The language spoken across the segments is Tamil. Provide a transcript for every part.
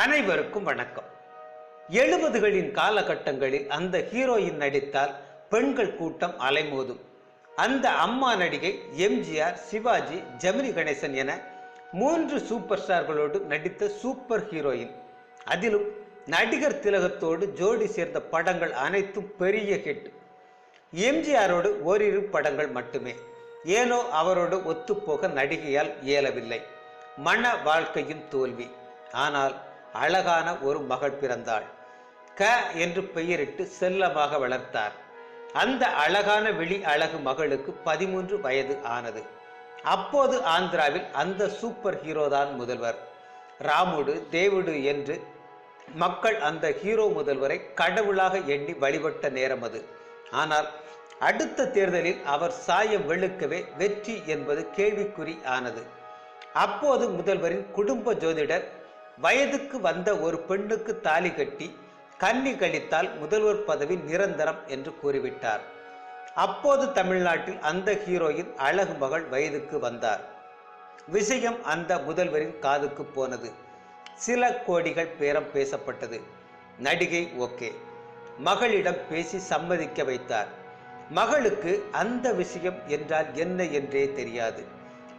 அனைவருக்கும் வணக்கம். எழுபதுகளின் காலகட்டங்களில் அந்த ஹீரோயின் நடித்தால் பெண்கள் கூட்டம் அலைமோதும். அந்த அம்மா நடிகை எம்ஜிஆர் சிவாஜி ஜெமினி கணேசன் என மூன்று சூப்பர் ஸ்டார்களோடு நடித்த சூப்பர் ஹீரோயின். அதிலும் நடிகர் திலகத்தோடு ஜோடி சேர்ந்த படங்கள் அனைத்தும் பெரிய ஹிட். எம்ஜிஆரோடு ஓரிரு படங்கள் மட்டுமே. ஏனோ அவரோடு ஒத்துப்போக நடிகையால் இயலவில்லை. மன வாழ்க்கையும் தோல்வி. ஆனால் அழகான ஒரு மகள் பிறந்தாள். க என்று பெயரிட்டு செல்லமாக வளர்த்தார். அந்த அழகான வெளி அழகு மகளுக்கு பதிமூன்று வயது ஆனது. அப்போது ஆந்திராவில் அந்த சூப்பர் ஹீரோ தான் முதல்வர். ராமுடு தேவுடு என்று மக்கள் அந்த ஹீரோ முதல்வரை கடவுளாக எண்ணி வழிபட்ட நேரம் அது. ஆனால் அடுத்த தேர்தலில் அவர் சாயம் வெளுக்கவே வெற்றி என்பது கேள்விக்குறி ஆனது. அப்போது முதல்வரின் குடும்ப ஜோதிடர் வயதுக்கு வந்த ஒரு பெண்ணுக்கு தாலி கட்டி கன்னி கழித்தால் முதல்வர் பதவி நிரந்தரம் என்று கூறிவிட்டார். அப்போது தமிழ்நாட்டில் அந்த ஹீரோயின் அழகு மகள் வயதுக்கு வந்தார். விஷயம் அந்த முதல்வரின் காதுக்கு போனது. சில கோடிகள் பேரம் பேசப்பட்டது. நடிகை ஓகே. மகளிடம் பேசி சம்மதிக்க வைத்தார். மகளுக்கு அந்த விஷயம் என்றால் என்ன என்றே தெரியாது.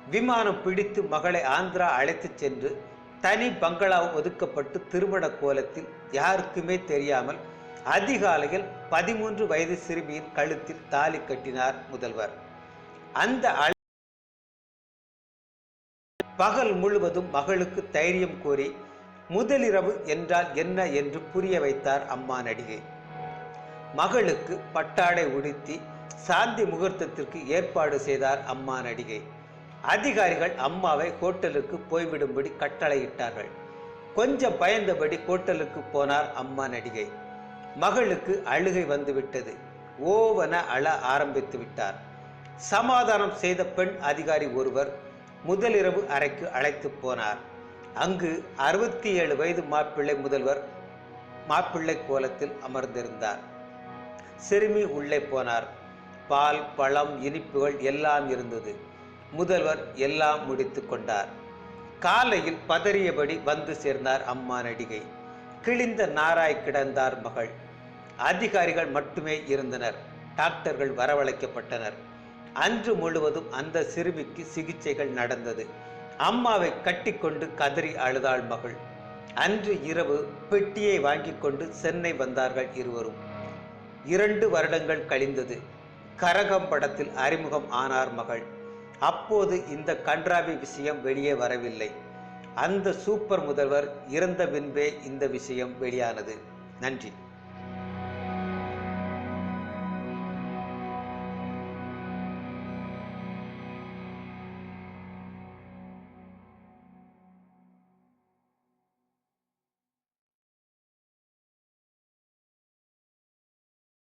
விமானம் பிடித்து மகளை ஆந்திரா அழைத்துச் சென்று தனி பங்களா ஒதுக்கப்பட்டு திருமண கோலத்தில் யாருக்குமே தெரியாமல் அதிகாலையில் பதிமூன்று வயது சிறுமியின் கழுத்தில் தாலி கட்டினார் முதல்வர். அந்த பகல் முழுவதும் மகளுக்கு தைரியம் கூறி முதலிரவு என்றால் என்ன என்று புரிய வைத்தார் அம்மா நடிகை. மகளுக்கு பட்டாடை உடுத்தி சாந்தி முகூர்த்தத்திற்கு ஏற்பாடு செய்தார் அம்மா நடிகை. அதிகாரிகள் அம்மாவை ஹோட்டலுக்கு போய்விடும்படி கட்டளையிட்டார்கள். கொஞ்சம் பயந்தபடி ஹோட்டலுக்கு போனார் அம்மா நடிகை. மகளுக்கு அழுகை வந்துவிட்டது. ஓவன அழ ஆரம்பித்து விட்டார். சமாதானம் செய்த பெண் அதிகாரி ஒருவர் முதலிரவு அறைக்கு அழைத்து போனார். அங்கு அறுபத்தி ஏழு வயது மாப்பிள்ளை முதல்வர் மாப்பிள்ளை கோலத்தில் அமர்ந்திருந்தார். சிறுமி உள்ளே போனார். பால் பழம் இனிப்புகள் எல்லாம் இருந்தது. முதல்வர் எல்லாம் முடித்து கொண்டார். காலையில் பதறியபடி வந்து சேர்ந்தார் அம்மா நடிகை. கிழிந்த நாராய் கிடந்தார் மகள். அதிகாரிகள் மட்டுமே இருந்தனர். டாக்டர்கள் வரவழைக்கப்பட்டனர். அன்று முழுவதும் அந்த சிறுமிக்கு சிகிச்சைகள் நடந்தது. அம்மாவை கட்டிக்கொண்டு கதறி அழுதாள் மகள். அன்று இரவு பெட்டியை வாங்கி கொண்டு சென்னை வந்தார்கள் இருவரும். இரண்டு வருடங்கள் கழிந்தது. கரகம் படத்தில் அறிமுகம் ஆனார் மகள். அப்போது இந்த கன்றாவி விஷயம் வெளியே வரவில்லை. அந்த சூப்பர் முதல்வர் இறந்த பின்பே இந்த விஷயம் வெளியானது. நன்றி.